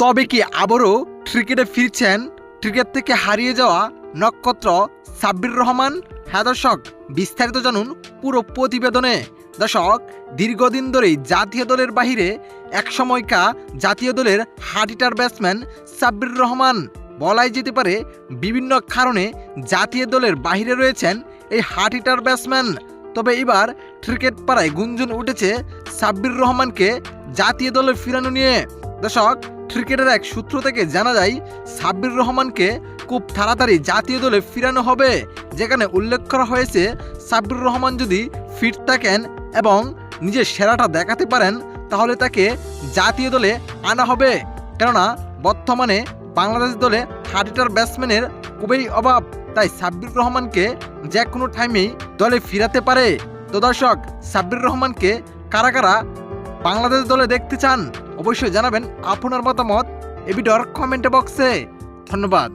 তবে কি আবারও ক্রিকেটে ফিরছেন? ক্রিকেট থেকে হারিয়ে যাওয়া নক্ষত্র সাব্বির রহমান? হ্যাঁ দর্শক, বিস্তারিত জানুন পুরো প্রতিবেদনে। দর্শক, দীর্ঘদিন ধরেই জাতীয় দলের বাহিরে একসময়কা জাতীয় দলের হার্টিটার ব্যাটসম্যান সাব্বির রহমান। বলাই যেতে পারে বিভিন্ন কারণে জাতীয় দলের বাইরে রয়েছেন এই হার্টিটার ব্যাটসম্যান। তবে এবার ক্রিকেট পাড়ায় গুঞ্জন উঠেছে সাব্বির রহমানকে জাতীয় দলে ফিরানো নিয়ে। দর্শক ক্রিকেটের এক সূত্র থেকে জানা যায়, সাব্বির রহমানকে খুব তাড়াতাড়ি জাতীয় দলে ফিরানো হবে। যেখানে উল্লেখ করা হয়েছে, সাব্বির রহমান যদি ফিট থাকেন এবং নিজের সেরাটা দেখাতে পারেন, তাহলে তাকে জাতীয় দলে আনা হবে। কেননা, বর্তমানে বাংলাদেশ দলে হার্টিটার ব্যাটসম্যানের খুবই অভাব। তাই সাব্বির রহমানকে যে কোনো টাইমেই দলে ফিরাতে পারে। তো দর্শক, সাব্বির রহমানকে কারা কারা বাংলাদেশ দলে দেখতে চান? অবশ্যই জানাবেন আপনার মতামত। এ ভিডিওর কমেন্ট বক্সে। ধন্যবাদ।